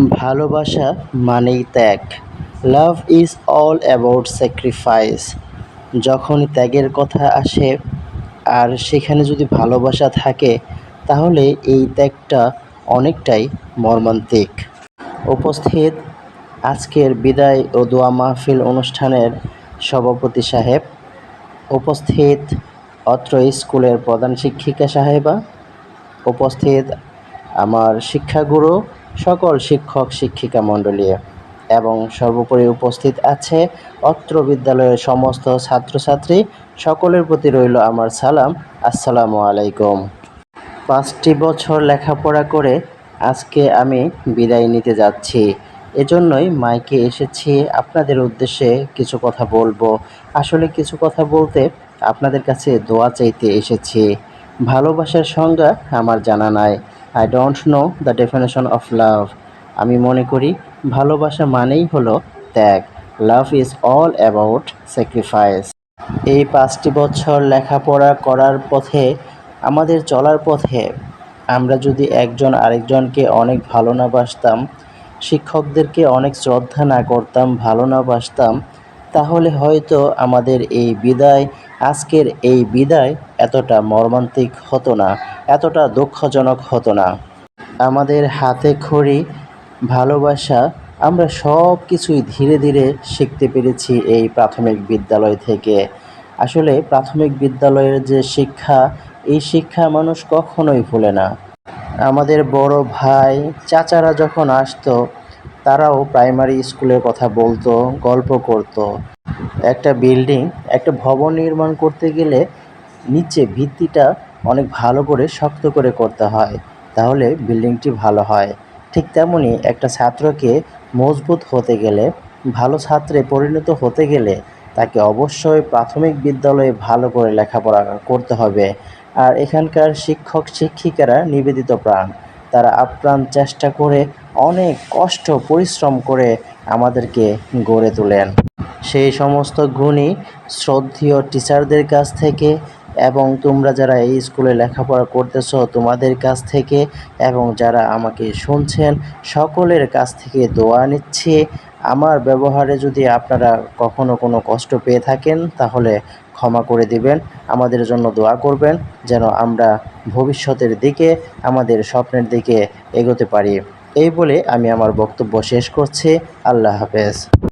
ভালোবাসা মানেই ত্যাগ। Love is all about sacrifice যখন ত্যাগের কথা আসে, আর সেখানে যদি ভালোবাসা থাকে, তাহলে এই ত্যাগটা অনেকটাই মর্মান্তিক। উপস্থিত, আজকের বিদায় ও দোয়া মাহফিল অনুষ্ঠানের সভাপতি সাহেব। উপস্থিত, অত্র স্কুলের প্রধান শিক্ষিকা সাহেবা। উপস্থিত, আমার শিক্ষাগুরু সকল শিক্ষক, শিক্ষিকা মণ্ডলী এবং সর্বোপরি উপস্থিত আছে অত্র বিদ্যালয়ের সমস্ত ছাত্রছাত্রী। সকলের প্রতি রইল আমার সালাম। আসসালামু আলাইকুম। পাঁচটি বছর লেখাপড়া করে আজকে আমি বিদায় নিতে যাচ্ছি। এজন্যই মাইকে এসেছি। আপনাদের উদ্দেশ্যে কিছু কথা বলব। আসলে কিছু কথা বলতে আপনাদের কাছে দোয়া চাইতে এসেছি। ভালোবাসার সংজ্ঞা আমার জানা নাই। I don't know the definition of love আমি মনে করি ভালোবাসা মানেই হলো ত্যাগ। Love is all about sacrifice এই পাঁচটি বছর লেখাপড়া করার পথে, আমাদের চলার পথে, আমরা যদি একজন আরেকজনকে অনেক ভালো না বাসতাম, শিক্ষকদেরকে অনেক শ্রদ্ধা না করতাম, ভালো না বাসতাম, তাহলে হয়তো আমাদের এই বিদায়, আজকের এই বিদায় এতটা মর্মান্তিক হতো না। এতটা দুঃখজনক হতো না। আমাদের হাতে খড়ি, ভালোবাসা, আমরা সব কিছুই ধীরে ধীরে শিখতে পেরেছি এই প্রাথমিক বিদ্যালয় থেকে। আসলে প্রাথমিক বিদ্যালয়ের যে শিক্ষা, এই শিক্ষা মানুষ কখনোই ভুলে না। আমাদের বড় ভাই, চাচারা যখন আসতো, তারাও প্রাইমারি স্কুলের কথা বলতো, গল্প করতো। একটা বিল্ডিং, একটা ভবন নির্মাণ করতে গেলে নিচে ভিত্তিটা অনেক ভালো করে শক্ত করে করতে হয়, তাহলে বিল্ডিংটি ভালো হয়। ঠিক তেমনই একটা ছাত্রকে মজবুত হতে গেলে, ভালো ছাত্রে পরিণত হতে গেলে তাকে অবশ্যই প্রাথমিক বিদ্যালয়ে ভালো করে লেখাপড়া করতে হবে। আর এখানকার শিক্ষক, শিক্ষিকারা নিবেদিত প্রাণ। তারা আপ্রাণ চেষ্টা করে অনেক কষ্ট, পরিশ্রম করে আমাদেরকে গড়ে তোলেন। সেই সমস্ত গুণী, শ্রদ্ধেয় টিচারদের কাছ থেকে এবং তোমরা যারা এই স্কুলে লেখাপড়া করতেছো তোমাদের কাছ থেকে এবং যারা আমাকে শুনছেন, সকলের কাছ থেকে দোয়া নিচ্ছি। আমার ব্যবহারে যদি আপনারা কখনো কোনো কষ্ট পেয়ে থাকেন, তাহলে ক্ষমা করে দিবেন। আমাদের জন্য দোয়া করবেন যেন আমরা ভবিষ্যতের দিকে, আমাদের স্বপ্নের দিকে এগোতে পারি। এই বলে আমি আমার বক্তব্য শেষ করছি। আল্লাহ হাফেজ।